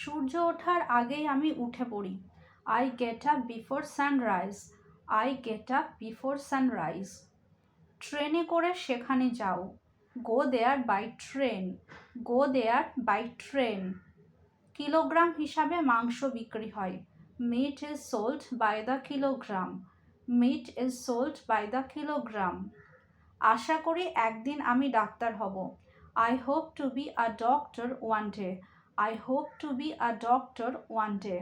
সূর্য ওঠার আগেই আমি উঠে পড়ি। I get up before sunrise I get up before sunrise ট্রেনে করে সেখানে যাও। Go there by train go there by train kilogram হিসাবে মাংস বিক্রি হয়। Meat is sold by the kilogram meat is sold by the kilogram আশা করি একদিন আমি ডাক্তার হব। I hope to be a doctor one day I hope to be a doctor one day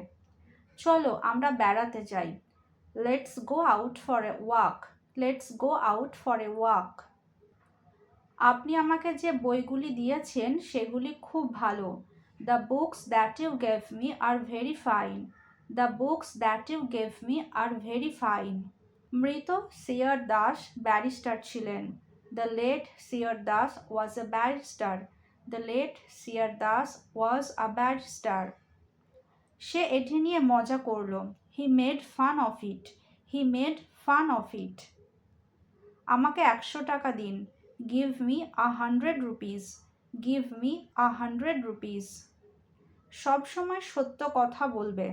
চলো, আমরা বেড়াতে যাই। Let's go out for a walk let's go out for a walk আপনি আমাকে যে বইগুলি দিয়েছেন, সেগুলি খুব ভালো। The books that you gave me are very fine the books that you gave me are very fine মৃত সিয়ার দাস ব্যারিস্টার ছিলেন। The late C R Das was a barrister the late C R Das was a bad star সে এটি নিয়ে মজা করল। He made fun of it he made fun of it আমাকে একশো টাকা দিন। Give me a hundred rupees give me a hundred rupees সবসময় সত্য কথা বলবে।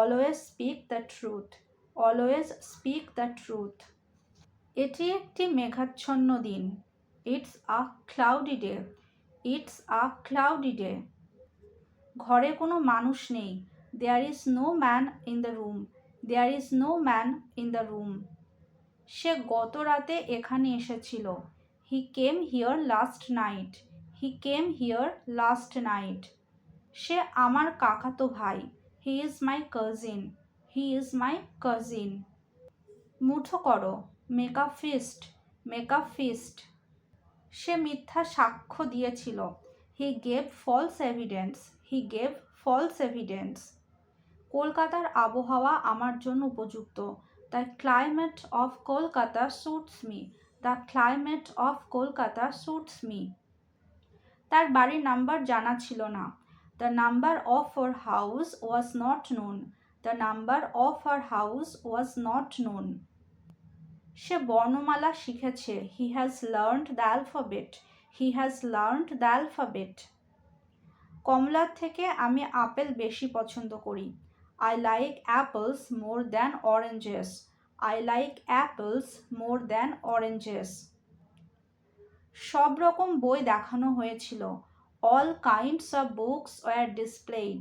Always speak the truth always speak the truth এটি একটি মেঘাচ্ছন্ন দিন। It's a cloudy day it's a cloudy day ঘরে কোনো মানুষ নেই। There is no man in the room there is no man in the room সে গত রাতে এখানে এসেছিল। He came here last night he came here last night সে আমার কাকাতো ভাই। He is my cousin he is my cousin মুঠো করো। Make up fist make up fist সে মিথ্যা সাক্ষ্য দিয়েছিল। He gave false evidence he gave false evidence কলকাতার আবহাওয়া আমার জন্য উপযুক্ত। The climate of Kolkata suits me the climate of Kolkata suits me তার বাড়ির নাম্বার জানা ছিল না। The number of her house was not known the number of her house was not known সে বর্ণমালা শিখেছে। He has learned the alphabet he has learned the alphabet কমলার থেকে আমি আপেল বেশি পছন্দ করি। I like apples more than oranges I like apples more than oranges সব রকম বই দেখানো হয়েছিল। All kinds of books were displayed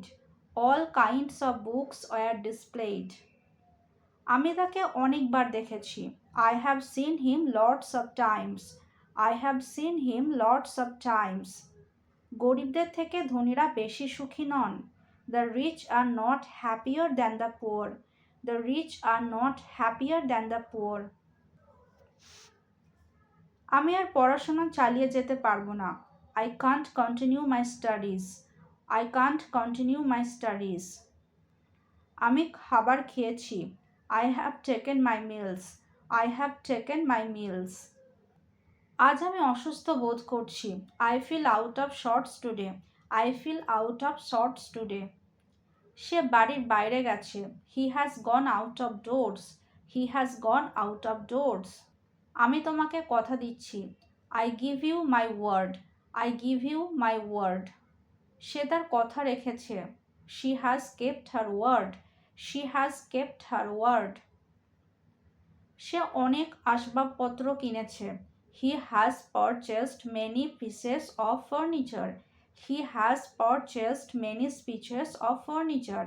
all kinds of books were displayed আমি তাকে অনেকবার দেখেছি। I have seen him lords of times I have seen him lords of times গরিবদের থেকে ধনীরা বেশি সুখী নন। The rich are not happier than the poor the rich are not happier than the poor আমি আর পড়াশোনা চালিয়ে যেতে পারব না। I can't continue my studies I can't continue my studies আমি খাবার খেয়েছি। I have taken my meals I have taken my meals আজ আমি অসুস্থ বোধ করছি। I feel out of shorts today I feel out of shorts today সে বাড়ির বাইরে গেছে। He has gone out of doors he has gone out of doors আমি তোমাকে কথা দিচ্ছি। I give you my word I give you my word সে তার কথা রেখেছে। She has kept her word she has kept her word সে অনেক আসবাবপত্র কিনেছে। He has purchased many pieces of furniture he has purchased many speeches of furniture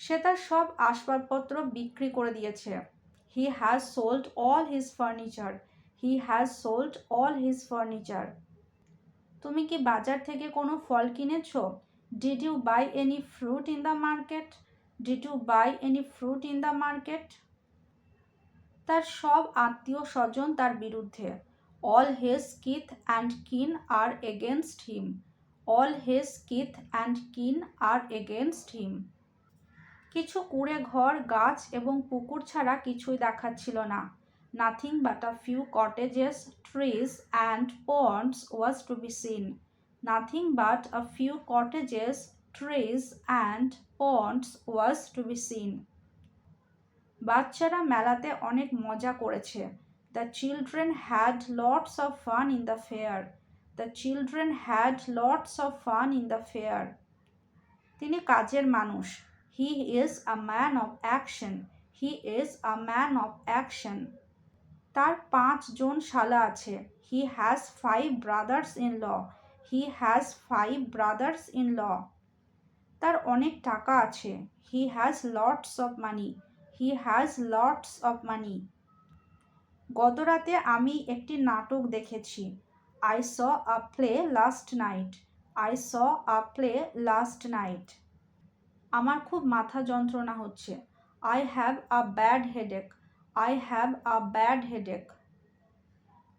সে তার সব আসবাবপত্র বিক্রি করে দিয়েছে। He has sold all his furniture he has sold all his furniture তুমি কি বাজার থেকে কোনো ফল কিনেছো? Did you buy any fruit in the market did you buy any fruit in the market তার সব আত্মীয় স্বজন তার বিরুদ্ধে। All his kith and kin are against him all his kith and kin are against হিম কিছু কুড়ে ঘর, গাছ এবং পুকুর ছাড়া কিছুই দেখাচ্ছিল না। Nothing but a few cottages trees and ponds was to be seen nothing but a few cottages trees and ponds was to be seen বাচ্চারা মেলাতে অনেক মজা করেছে। The children had lots of fun in the fair the children had lots of fun in the fair তিনি কাজের মানুষ। He is a man of action he is a man of action তার পাঁচজন শালা আছে। He has five brothers in law he has five brothers in law তার অনেক টাকা আছে। He has lots of money he has lots of money গত রাতে আমি একটি নাটক দেখেছি। I saw a play last night I saw a play last night আমার খুব মাথা যন্ত্রণা হচ্ছে। I have a bad headache I have a bad headache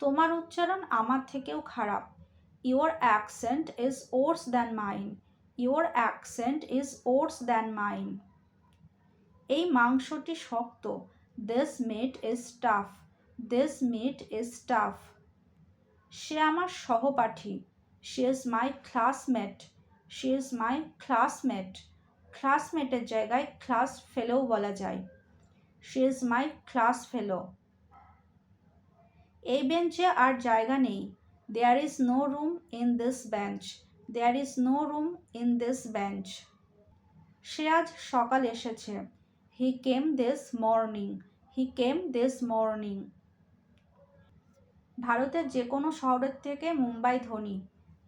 তোমার উচ্চারণ আমার থেকেও খারাপ। Your accent is worse than mine your accent is worse than mine এই মাংসটি শক্ত। This meat is tough this meat is tough সে আমার সহপাঠী। She is my classmate she is my classmate ক্লাসমেটের জায়গায় ক্লাস ফেলেও বলা যায়। She is my class fellow এই বেঞ্চে আর জায়গা নেই। There is no room in this bench there is no room in this bench সে আজ সকাল এসেছে। He came this morning he came this morning ভারতের যে কোনো শহরের থেকে মুম্বাই ধনী।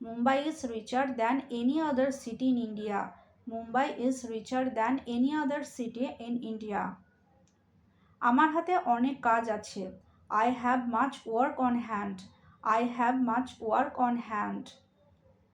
Mumbai is richer than any other city in India Mumbai is richer than any other city in India আমার হাতে অনেক কাজ আছে। I have much work on hand I have much work on hand